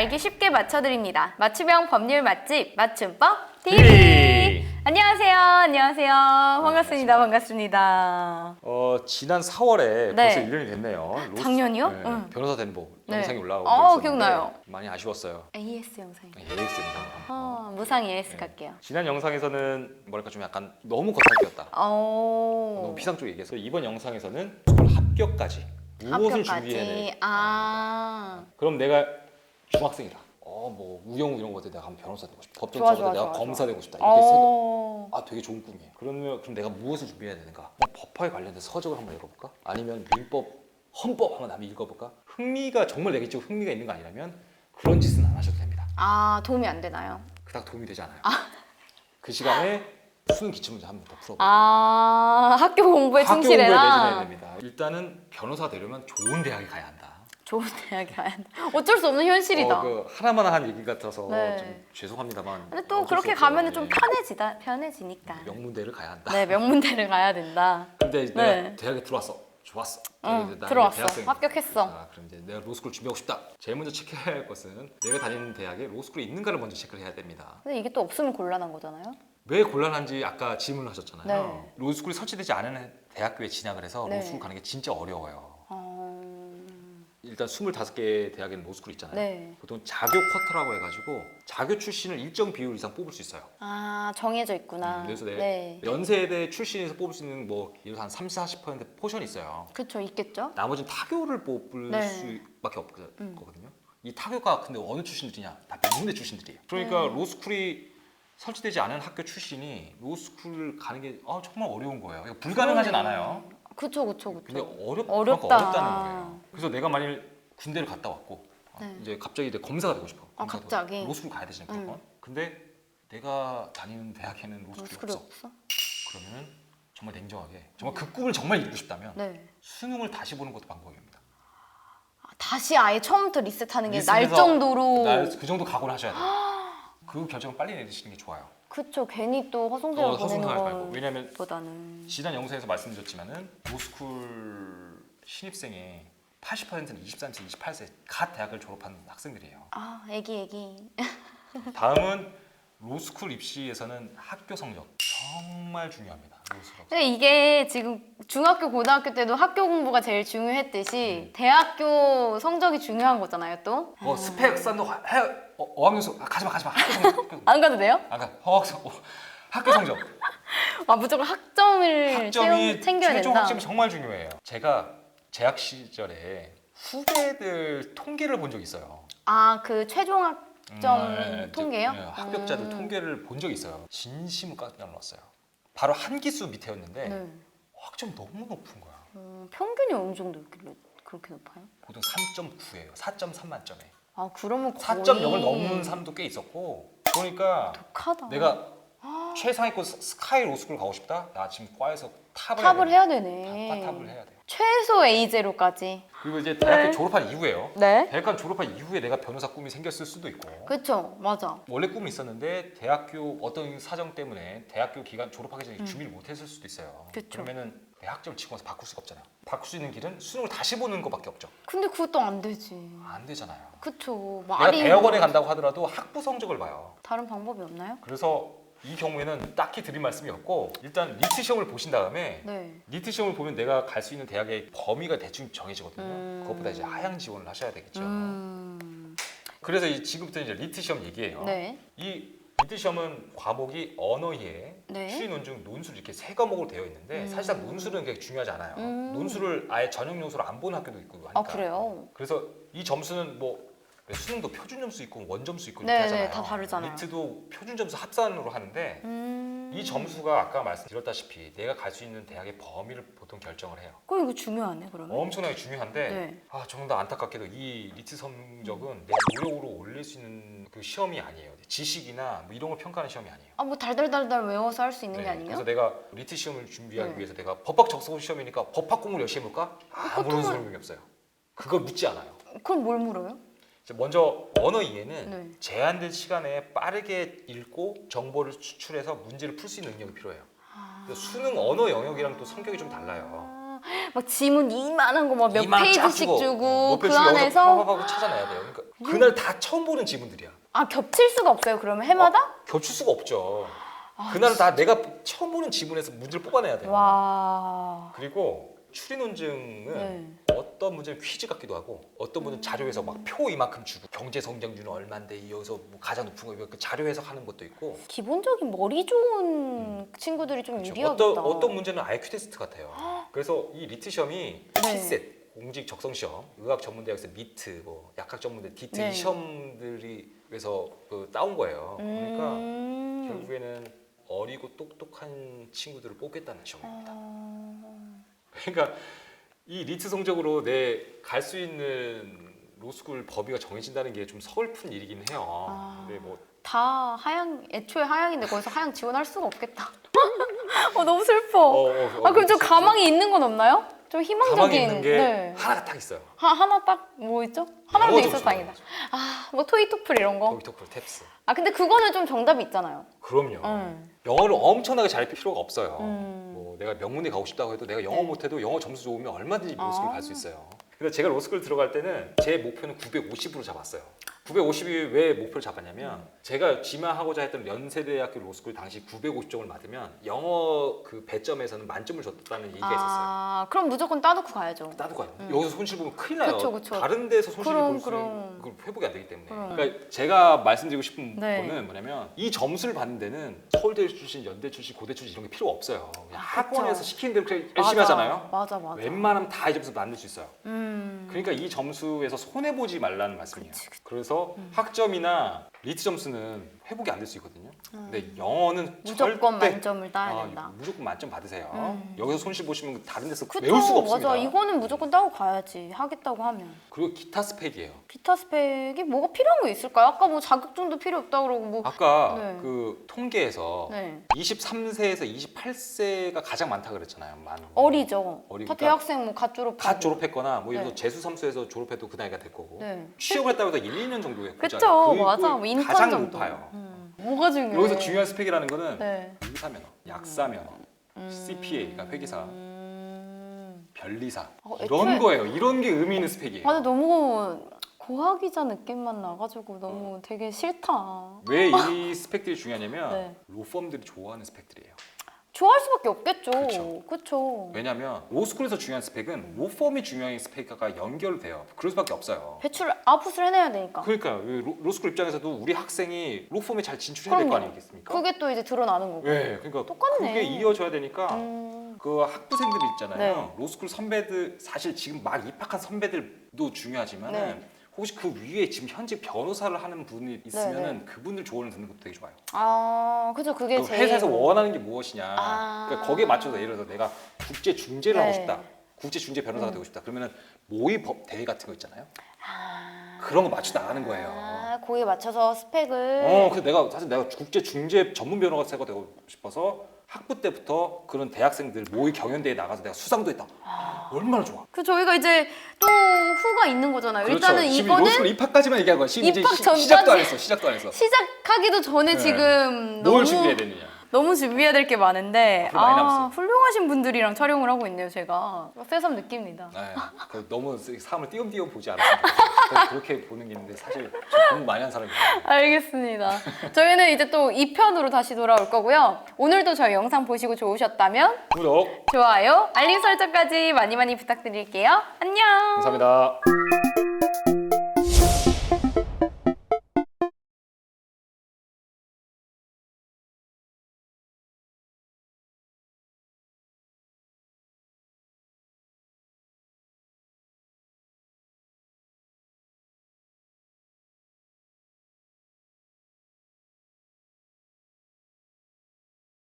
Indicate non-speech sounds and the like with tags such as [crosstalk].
알기 쉽게 맞춰드립니다. 맞춤형 법률 맛집 맞춤법 TV. TV. 안녕하세요. 안녕하세요. 반갑습니다. 반갑습니다. 어 지난 4월에 네. 벌써 1년이 됐네요. 로스- 작년이요? 네, 응. 변호사 된복 네. 영상이 올라오고 어, 있었는데 기억나요. 많이 아쉬웠어요. AS 영상이. AX 영상. 어, 무상 AS 네. 갈게요. 지난 영상에서는 뭐랄까 좀 약간 너무 겉핥기였다. 어. 너무 피상적이게 얘기해서 이번 영상에서는 합격까지 무엇을 준비해야 돼? 아. 그럼 내가 중학생이다. 어 뭐 우영우 이런 것들 내가 한번 변호사 되고 싶다. 좋아, 법정사보다 좋아, 내가 좋아, 검사 되고 싶다. 이렇게 어. 생각. 아 되게 좋은 꿈이에요. 그러면 그럼 내가 무엇을 준비해야 되는가? 뭐 법화에 관련된 서적을 한번 읽어볼까? 아니면 민법, 헌법 한번 한번 읽어볼까? 흥미가 정말 내게 쪽 흥미가 있는 거 아니라면 그런 짓은 안 하셔도 됩니다. 아, 도움이 안 되나요? 그닥 도움이 되지 않아요. 그 시간에 수능 기출 문제 한번 더 풀어보고 아, 학교 공부에 학교 공부에 충실해라. 매진해야 됩니다. 일단은 변호사 되려면 좋은 대학에 가야 한다. 좋은 대학에 가야 한다. 어쩔 수 없는 현실이다. 어, 그 하나만 한 얘기 같아서 네. 좀 죄송합니다만. 근데 또 어쩔 그렇게 수 없어요. 가면은 좀 예. 편해지다, 편해지니까. 명문대를 가야 한다. 네, 명문대를 가야 된다. 근데 내가 네. 대학에 들어왔어. 좋았어. 응, 그래서 나 이제 들어왔어. 대학생. 합격했어. 아, 그럼 이제 내가 로스쿨 준비하고 싶다. 제일 먼저 체크해야 할 것은 내가 다니는 대학에 로스쿨이 있는가를 먼저 체크를 해야 됩니다. 근데 이게 또 없으면 곤란한 거잖아요. 왜 곤란한지 아까 질문을 하셨잖아요. 네. 로스쿨이 설치되지 않은 대학교에 진학을 해서 네. 로스쿨 가는 게 진짜 어려워요. 어... 일단 25개 대학에는 로스쿨 있잖아요. 네. 보통 자교 쿼터라고 해가지고 자교 출신을 일정 비율 이상 뽑을 수 있어요. 아, 정해져 있구나. 음, 그래서 내 네. 연세대 출신에서 뽑을 수 있는 뭐 예를 들어 한 30, 40% 포션이 있어요. 그쵸, 있겠죠? 나머지는 타교를 뽑을 네. 수밖에 없거든요. 음. 이 타교가 근데 어느 출신들이냐? 다 명문대 출신들이에요. 그러니까 음. 로스쿨이 설치되지 않은 학교 출신이 로스쿨을 가는 게 아, 정말 어려운 거예요. 이거 불가능하진 그러네. 않아요. 그쵸, 그쵸, 근데 그쵸. 어렵, 어렵다. 그만큼 어렵다는 거예요. 그래서 내가 만일 군대를 갔다 왔고 어, 네. 이제 갑자기 이제 검사가 되고 싶어. 아, 검사가 갑자기? 되고 로스쿨 가야 되잖아요. 음. 무조건. 근데 내가 다니는 대학에는 로스쿨이 로스쿨이 없어. 없어? 그러면은 정말 냉정하게 정말 그 꿈을 정말 이루고 싶다면 네. 수능을 다시 보는 것도 방법입니다. 아, 다시 아예 처음부터 리셋하는 게 날 리스트에서 정도로. 날 그 정도 각오를 하셔야 돼요. [gasps] 그 결정을 빨리 내리시는 게 좋아요. 그쵸, 괜히 또 허송세월 어, 보내는 허송세월 말고. 거. 왜냐면 보다는. 지난 영상에서 말씀드렸지만은 로스쿨 신입생의 80%는 23세, 28세 갓 대학을 졸업한 학생들이에요. 아, 애기, 애기. 다음은 로스쿨 입시에서는 학교 성적 정말 중요합니다. 근데 이게 지금 중학교, 고등학교 때도 학교 공부가 제일 중요했듯이 음. 대학교 성적이 중요한 거잖아요, 또. 뭐 스펙 쌓는 거 해, 어, 어학연 수 아, 가지마 가지마 학교 성적. 안 가도 돼요? 아까 허학 어, 학교 성적. [laughs] 아, 무조건 학점을 학점이 챙겨야 최종 된다. 학점이 정말 중요해요. 제가 재학 시절에 후배들 통계를 본 적이 있어요. 아, 그 최종 학 점 음, 네, 네, 통계요? 네, 합격자들 음. 통계를 본 적이 있어요. 진심을 깜짝 놀랐어요. 바로 한 기수 밑에였는데 네. 학점이 너무 높은 거야. 음, 평균이 어느 정도 이렇게 그렇게 높아요? 보통 3.9예요. 4.3 만점에. 아, 그러면 거의 4.0을 넘는 사람도 꽤 있었고 그러니까 독하다. 내가 최상위권 스- 스카이 로스쿨 가고 싶다? 나 지금 과에서 탑을, 탑을 해야 돼. 되네. 탑을 해야 돼. 최소 A0까지. 그리고 이제 대학교 네. 졸업한 이후에요. 네. 대학교 졸업한 이후에 내가 변호사 꿈이 생겼을 수도 있고 그쵸, 맞아. 원래 꿈은 있었는데 대학교 어떤 사정 때문에 대학교 기간 졸업하기 전에 음. 준비를 못했을 수도 있어요. 그쵸. 그러면은 내 학점을 치고 나서 바꿀 수가 없잖아요. 바꿀 수 있는 길은 수능을 다시 보는 것밖에 없죠. 근데 그것도 안 되지. 안 되잖아요. 그쵸. 내가 말이 대학원에 뭐 간다고 하더라도 학부 성적을 봐요. 다른 방법이 없나요? 그래서 이 경우에는 딱히 드릴 말씀이 없고 일단 리트 시험을 보신 다음에 네. 리트 시험을 보면 내가 갈 수 있는 대학의 범위가 대충 정해지거든요. 음. 그것보다 이제 하향 지원을 하셔야 되겠죠. 음. 그래서 이 지금부터 이제 리트 시험 얘기예요. 네. 이 리트 시험은 과목이 언어예, 네. 추리, 논중, 논술 이렇게 세 과목으로 되어 있는데 음. 사실상 논술은 그렇게 중요하지 않아요. 음. 논술을 아예 전형 요소로 안 보는 학교도 있고 하니까. 아, 그래요? 그래서 이 점수는 뭐 수능도 표준 점수 있고 원 점수 있고 이렇게 네, 하잖아요. 네, 다 다르잖아요. 리트도 표준 점수 합산으로 하는데 음. 이 점수가 아까 말씀드렸다시피 내가 갈 수 있는 대학의 범위를 보통 결정을 해요. 그럼 이거 중요하네, 그러면. 엄청나게 중요한데 네. 아 정말 다 안타깝게도 이 리트 성적은 내 노력으로 올릴 수 있는 그 시험이 아니에요. 지식이나 뭐 이런 걸 평가하는 시험이 아니에요. 아, 뭐 달달달달 외워서 할 수 있는 게 네, 아니에요? 그래서 내가 리트 시험을 준비하기 네. 위해서 내가 법학 적성 시험이니까 법학 공부를 열심히 해볼까? 아무런 보통은- 소용이 없어요. 그걸 묻지 않아요. 그럼 뭘 물어요? 먼저 언어 이해는 네. 제한된 시간에 빠르게 읽고 정보를 추출해서 문제를 풀 수 있는 능력이 필요해요. 그래서 수능 언어 영역이랑 또 성격이 좀 달라요. 막 지문 이만한 거 막 몇 페이지씩 주고, 몇그 안에서 파파파고 찾아내야 돼요. 그러니까 그날 다 처음 보는 지문들이야. 아 겹칠 수가 없어요. 그러면 해마다? 겹칠 수가 없죠. 그날은 다 내가 처음 보는 지문에서 문제를 뽑아내야 돼요. 와. 그리고 추리 논증은 네. 어떤 문제는 퀴즈 같기도 하고 어떤 문제는 자료에서 막 표 이만큼 주고 경제 성장률은 얼마인데 여기서 뭐 가장 높은 거그 자료 해석하는 것도 있고 기본적인 머리 좋은 친구들이 좀 그렇죠. 유리하겠다. 어떤 어떤 문제는 IQ 테스트 같아요. 그래서 이 리트 시험이 네. T셋 공직 적성 시험, 의학 전문 대학에서 미트, 뭐 약학 전문대 디트 네. 이 시험들이 그래서 그 따온 거예요. 그러니까 음. 결국에는 어리고 똑똑한 친구들을 뽑겠다는 시험입니다. 어... 그러니까 이 리트 성적으로 내 갈 수 있는 로스쿨 범위가 정해진다는 게 좀 서글픈 일이긴 해요. 아. 근데 뭐 다 하향 애초에 하향인데 거기서 하향 지원할 수가 없겠다. [laughs] 어 너무 슬퍼. 어, 어, 어, 아 그럼 좀. 가망이 있는 건 없나요? 좀 희망적인. 가망이 있는 게 네. 하나가 딱 있어요. 하, 하나 딱 뭐 있죠? 하나라도 영어 있어서 점수 다행이다. 아뭐 토이 토플 이런 거. 토익 토플 탭스. 아 근데 그거는 좀 정답이 있잖아요. 그럼요. 음. 영어를 엄청나게 잘 필요가 없어요. 음. 뭐 내가 명문대 가고 싶다고 해도 내가 영어 네. 못해도 영어 점수 좋으면 얼마든지 로스쿨 아. 갈수 있어요. 근데 제가 로스쿨 들어갈 때는 제 목표는 950으로 잡았어요. 950이 왜 목표를 잡았냐면 음. 제가 지망하고자 했던 연세대학교 로스쿨 당시 950점을 맞으면 영어 그 배점에서는 만점을 줬다는 얘기가 있었어요. 아 그럼 무조건 따놓고 가야죠. 나도 가요. 음. 여기서 손실 보면 큰일 나요. 그쵸, 그쵸. 다른 데서 손실 그럼, 볼수 그럼. 그걸 회복이 안 되기 때문에. 그럼. 그러니까 제가 말씀드리고 싶은 네. 거는 뭐냐면 이 점수를 받는 데는 서울대 출신, 연대 출신, 고대 출신 이런 게 필요 없어요. 그냥 아, 학원에서. 시키는 대로 그냥 열심히 맞아. 하잖아요. 맞아 맞아. 웬만하면 다 이 점수 만들 수 있어요. 음. 그러니까 이 점수에서 손해 보지 말라는 말씀이에요. 그치, 그 치. 그래서 학점이나 리트 점수는 회복이 안 될 수 있거든요. 근데 음. 영어는 무조건 절대 만점을 따야 아, 된다. 무조건 만점 받으세요. 음. 여기서 손실 보시면 다른 데서 그쵸, 외울 수가 없습니다. 맞아. 이거는 무조건 따고 가야지. 하겠다고 하면. 그리고 기타 스펙이에요. 기타 스펙이 뭐가 필요한 거 있을까요? 아까 뭐 자격증도 필요 없다 그러고 뭐. 아까 네. 그 통계에서 네. 23세에서 28세가 가장 많다 그랬잖아요. 많은 거. 어리죠. 어리니까 다 대학생 뭐 갓 졸업. 갓 졸업했거나 뭐 예를 들어 네. 재수 삼수에서 졸업해도 그 나이가 될 거고 네. 취업을 했다고 해서 1, 2년 정도 의 그쵸. 맞아. 뭐 인턴 가장 정도. 높아요. 음. 뭐가 중요해? 여기서 중요한 스펙이라는 거는 네. 의사면허, 약사면허, 음. CPA, 그러니까 회계사, 음. 변리사 어, 이런 애초에- 거예요. 이런 게 의미 있는 스펙이에요. 아, 근데 너무 고학이자 느낌만 나가지고 너무 되게 싫다. 왜 [laughs] 이 스펙들이 중요하냐면 네. 로펌들이 좋아하는 스펙들이에요. 좋아할 수밖에 없겠죠. 그쵸. 그쵸. 왜냐하면 로스쿨에서 중요한 스펙은 로펌이 중요한 스펙과 연결돼요. 그럴 수밖에 없어요. 배출 아웃풋을 해내야 되니까. 그러니까 로- 로스쿨 입장에서도 우리 학생이 로펌에 잘 진출해야 될 거 그럼요. 아니겠습니까? 그게 또 이제 드러나는 거고. 네, 그러니까 똑같네. 그게 이어져야 되니까 음. 그 학부생들 있잖아요. 네. 로스쿨 선배들 사실 지금 막 입학한 선배들도 중요하지만은 네. 혹시 그 위에 지금 현직 변호사를 하는 분이 있으면은 그분들 조언을 듣는 것도 되게 좋아요. 아, 그죠. 그게 그 제일. 회사에서 원하는 게 무엇이냐. 아. 그러니까 거기에 맞춰서 예를 들어서 내가 국제 중재를 하고 네. 싶다. 국제 중재 변호사가 음. 되고 싶다. 그러면은 모의 법 대회 같은 거 있잖아요. 아. 그런 거 맞춰 나가는 거예요. 아, 거기에 맞춰서 스펙을. 어, 그래서 내가 사실 내가 국제 중재 전문 변호사가 되고 싶어서 학부 때부터 그런 대학생들 모의 경연대회 나가서 내가 수상도 했다. 얼마나 좋아. 그 저희가 이제 또 후가 있는 거잖아요. 일단은 그렇죠. 지금 이거는 로스쿨 입학까지만 얘기한 거야. 지금 이제 입학 시, 전까지- 시작도 안 했어. 시작도 안 했어. 시작하기도 전에 네. 지금 뭘 너무 준비해야 되느냐. 너무 준비해야 될 게 많은데 앞으로 많이 아 남았어요. 훌륭하신 분들이랑 촬영을 하고 있네요 제가 새삼 느낍니다. 네, 그 너무 사람을 띄엄띄엄 보지 않았으면 좋겠어요. 그렇게 보는 게 있는데 사실 저 공부 많이 한 사람이에요. 알겠습니다. 저희는 이제 또 2편으로 다시 돌아올 거고요. 오늘도 저희 영상 보시고 좋으셨다면 구독 좋아요, 알림 설정까지 많이 많이 부탁드릴게요. 안녕. 감사합니다.